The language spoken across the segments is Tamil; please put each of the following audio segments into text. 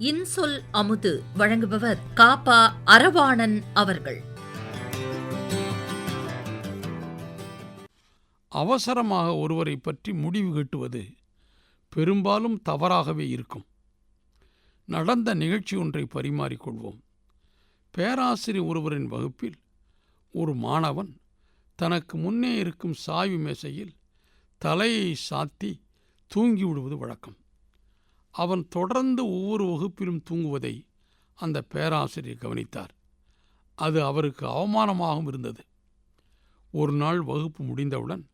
இன்சொல் அமுது வழங்குபவர் காப்பா அரவாணன் அவர்கள். அவசரமாக ஒருவரை பற்றி முடிவு கட்டுவது பெரும்பாலும் தவறாகவே இருக்கும். நடந்த நிகழ்ச்சி ஒன்றை பரிமாறிக்கொள்வோம் பேராசிரியர் ஒருவரின் வகுப்பில் ஒரு மாணவன் தனக்கு முன்னே இருக்கும் சாய்வு மேசையில் தலையை சாத்தி தூங்கி விடுவது வழக்கம். அவன் தொடர்ந்து ஒவ்வொரு வகுப்பிலும் தூங்குவதை அந்த பேராசிரியர் கவனித்தார். அது அவருக்கு அவமானமாகவும் இருந்தது. ஒரு நாள் வகுப்பு முடிந்தவுடன்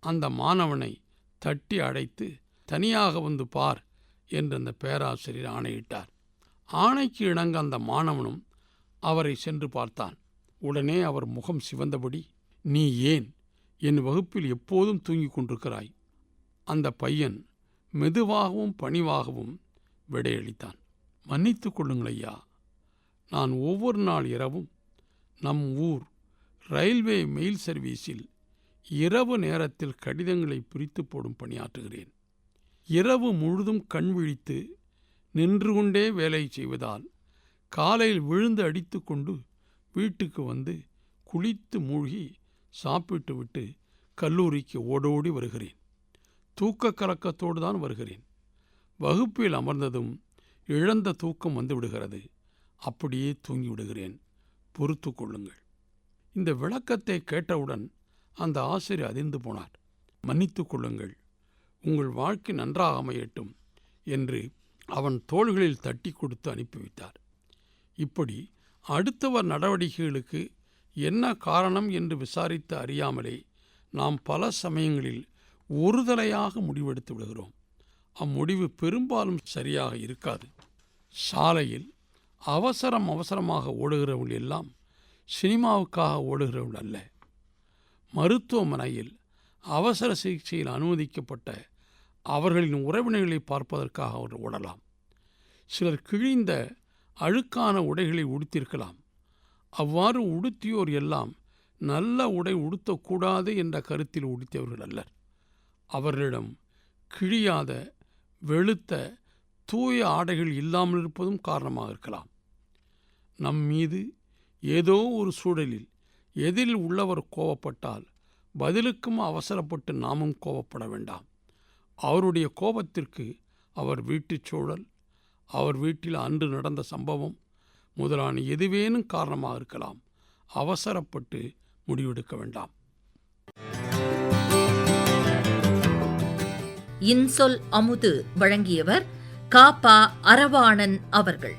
அந்த மாணவனை தட்டி அடைத்து தனியாக வந்து பார் என்று அந்த பேராசிரியர் ஆணையிட்டார். ஆணைக்கு இணங்க அந்த மாணவனும் அவரை சென்று பார்த்தான். உடனே அவர் முகம் சிவந்தபடி நீ ஏன் என் வகுப்பில் எப்போதும் தூங்கிக் கொண்டிருக்கிறாய்? அந்த பையன் மெதுவாகவும் பணிவாகவும் விடையளித்தான். மன்னித்துக் கொள்ளுங்கள் ஐயா. நான் ஒவ்வொரு நாள் இரவும் நம் ஊர் ரயில்வே மெயில் சர்வீஸில் இரவு நேரத்தில் கடிதங்களை பிரித்து போடும் பணியாற்றுகிறேன். இரவு முழுதும் கண் விழித்து நின்று கொண்டே வேலை செய்வதால் காலையில் விழுந்து அடித்துக்கொண்டு வீட்டுக்கு வந்து குளித்து மூழ்கி சாப்பிட்டுவிட்டு கல்லூரிக்கு ஓடோடி வருகிறேன். தூக்க கலக்கத்தோடு தான் வருகிறேன். வகுப்பில் அமர்ந்ததும் இழந்த தூக்கம் வந்து விடுகிறது அப்படியே தூங்கி விடுகிறேன் பொறுத்து கொள்ளுங்கள். இந்த விளக்கத்தை கேட்டவுடன் அந்த ஆசிரியர் அதிர்ந்து போனார். மன்னித்து கொள்ளுங்கள். உங்கள் வாழ்க்கை நன்றாக அமையட்டும் என்று அவன் தோள்களில் தட்டி கொடுத்து அனுப்பி வைத்தார் இப்படி அடுத்தவர் நடவடிக்கைகளுக்கு என்ன காரணம் என்று விசாரித்து அறியாமலே நாம் பல சமயங்களில் ஒருதலையாக முடிவெடுத்து விடுகிறோம். அம்முடிவு பெரும்பாலும் சரியாக இருக்காது. சாலையில் அவசரம் அவசரமாக ஓடுகிறவர்கள் எல்லாம் சினிமாவுக்காக ஓடுகிறவள் அல்ல. மருத்துவமனையில் அவசர சிகிச்சையில் அனுமதிக்கப்பட்ட அவர்களின் உறவினர்களை பார்ப்பதற்காக அவர் ஓடலாம். சிலர் கிழிந்த அழுக்கான உடைகளை உடுத்திருக்கலாம் அவ்வாறு உடுத்தியோர் எல்லாம் நல்ல உடை உடுத்தக்கூடாது என்ற கருத்தில் உடுத்தியவர்கள் அல்லர். அவர்களிடம் கிழியாத வெளுத்த தூய ஆடைகள் இல்லாமல் இருப்பதும் காரணமாக இருக்கலாம். நம் மீது ஏதோ ஒரு சூழலில் எதில் உள்ளவர் கோபப்பட்டால் பதிலுக்கும் அவசரப்பட்டு நாமும் கோபப்பட வேண்டாம். அவருடைய கோபத்திற்கு அவர் வீட்டுச் சூழல் அவர் வீட்டில் அன்று நடந்த சம்பவம் முதலான எதுவேனும் காரணமாக இருக்கலாம். அவசரப்பட்டு முடிவெடுக்க வேண்டாம். இன்சொல் அமுது வழங்கியவர் காப்பா அரவாணன் அவர்கள்.